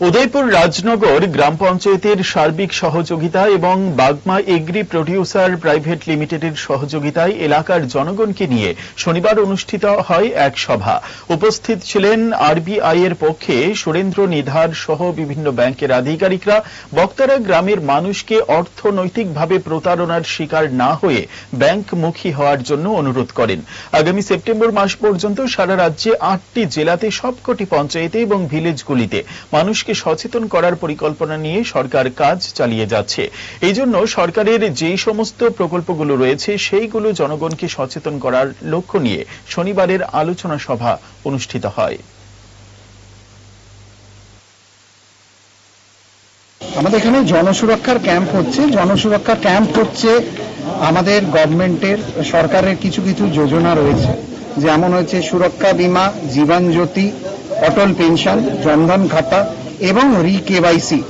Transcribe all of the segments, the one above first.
উদয়পুর রাজনগর গ্রাম পঞ্চায়েতের সার্বিক সহযোগিতা এবং বাগমা এগ্রি প্রডিউসার প্রাইভেট লিমিটেডের সহযোগিতায় এলাকার জনগণকে নিয়ে শনিবার অনুষ্ঠিত হয় এক সভা। উপস্থিত ছিলেন আরবিআই এর পক্ষে সুরেন্দ্র নিধার সহ বিভিন্ন ব্যাংকের আধিকারিকরা। বক্তারা গ্রামের মানুষকে অর্থনৈতিকভাবে প্রতারণার শিকার না হয়ে ব্যাংকমুখী হওয়ার জন্য অনুরোধ করেন। আগামী সেপ্টেম্বর মাস পর্যন্ত সারা রাজ্যে আটটি জেলাতে সবকটি পঞ্চায়েতে এবং ভিলেজগুলিতে মানুষকে সচেতন করার পরিকল্পনা নিয়ে সরকার কাজ চালিয়ে যাচ্ছে। এই জন্য সরকারের যেই সমস্ত প্রকল্পগুলো রয়েছে, সেইগুলো জনগণকে সচেতন করার লক্ষ্য নিয়ে শনিবারের আলোচনা সভা অনুষ্ঠিত হয়। আমাদের এখানে জনসুরক্ষার ক্যাম্প হচ্ছে। জনসুরক্ষা ক্যাম্প হচ্ছে আমাদের গভর্নমেন্টের, সরকারের কিছু কিছু যোজনা রয়েছে। যেমন হচ্ছে সুরক্ষা বীমা, জীবন জ্যোতি, অটল পেনশন, জনধন খাতা এবং রি কেওয়াইসি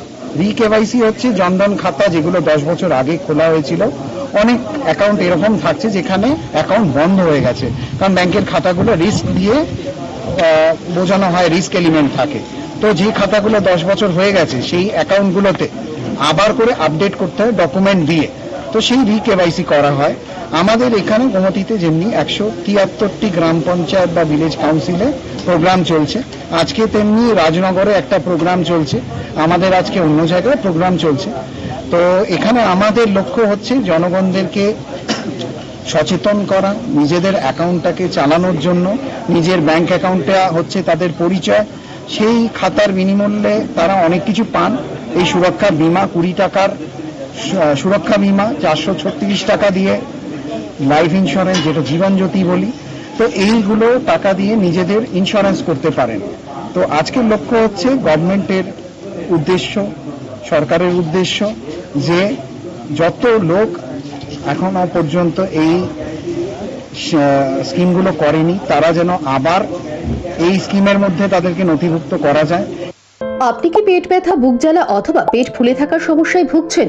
রি কেওয়াইসি হচ্ছে জনধন খাতা যেগুলো দশ বছর আগে খোলা হয়েছিল। অনেক অ্যাকাউন্ট এরকম থাকছে যেখানে অ্যাকাউন্ট বন্ধ হয়ে গেছে। কারণ ব্যাংকের খাতাগুলো রিস্ক দিয়ে বোঝানো হয় রিস্ক এলিমেন্ট থাকে। তো যে খাতাগুলো দশ বছর হয়ে গেছে, সেই অ্যাকাউন্টগুলোতে আবার করে আপডেট করতে হয় ডকুমেন্ট দিয়ে। তো সেই রি কেওয়াইসি করা হয়। আমাদের এখানে গোমতিতে যেমনি একশো তিয়াত্তরটি গ্রাম পঞ্চায়েত বা ভিলেজ কাউন্সিলে প্রোগ্রাম চলছে। আজকে তেমনি রাজনগরে একটা প্রোগ্রাম চলছে। আমাদের আজকে অন্য জায়গায় প্রোগ্রাম চলছে। তো এখানে আমাদের লক্ষ্য হচ্ছে জনগণদেরকে সচেতন করা, নিজেদের অ্যাকাউন্টটাকে চালানোর জন্য, নিজের ব্যাংক অ্যাকাউন্টটা হচ্ছে তাদের পরিচয়। সেই খাতার বিনিমূল্যে তারা অনেক কিছু পান। এই সুরক্ষা বীমা কুড়ি টাকার সুরক্ষা বীমা চারশো ছত্রিশ টাকা দিয়ে লাইফ ইন্স্যুরেন্স যেটা জীবন জ্যোতি বলি, তো এইগুলো টাকা দিয়ে নিজেদের ইন্স্যুরেন্স করতে পারেন। তো আজকের লক্ষ্য হচ্ছে গভর্নমেন্টের উদ্দেশ্য, সরকারের উদ্দেশ্য যে যত লোক এখনও পর্যন্ত এই স্কিমগুলো করেনি, তারা যেন আবার এই স্কিমের মধ্যে তাদেরকে নথিভুক্ত করা যায়। আপনি কি পেট ব্যথা, বুক জ্বালা অথবা পেট ফুলে থাকার সমস্যায় ভুগছেন?